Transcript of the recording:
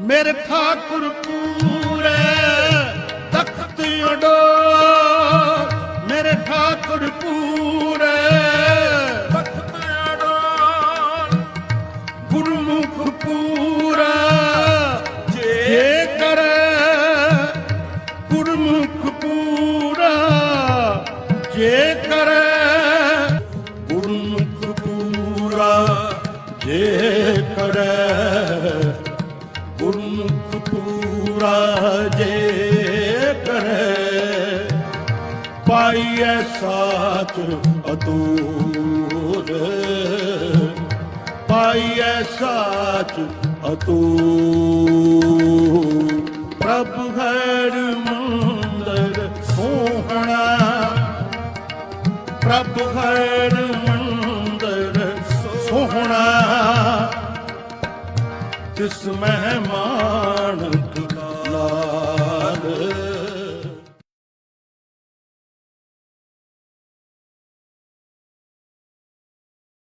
ਮੇਰੇ ਠਾਕੁਰ ਪੂਰੇ ਤਖਤ ਅਡੋ ਮੇਰੇ ਠਾਕੁਰ ਪੂਰੇ ਤਖਤ ਅਡੋ ਗੁਰਮੁਖ ਪੂਰਾ ਜੇ ਕਰੇ ਗੁਰਮੁਖ ਪੂਰਾ, ਜੇ ਕਰੇ ਗੁਰਮੁਖ ਪੂਰਾ, ਜੇ ਪੂਰਾ ਜੇ ਕਰੇ ਪਾਈਐ ਸਾਚ ਅਤੂਰ, ਪਾਈਐ ਸਾਚ ਅਤੂ ਪ੍ਰਭ ਹਰ ਮੰਦਰ ਸੋਹਣਾ, ਪ੍ਰਭ ਹਰ ਮੰਦਰ ਤਿਸ ਮਹਿਮਾਨ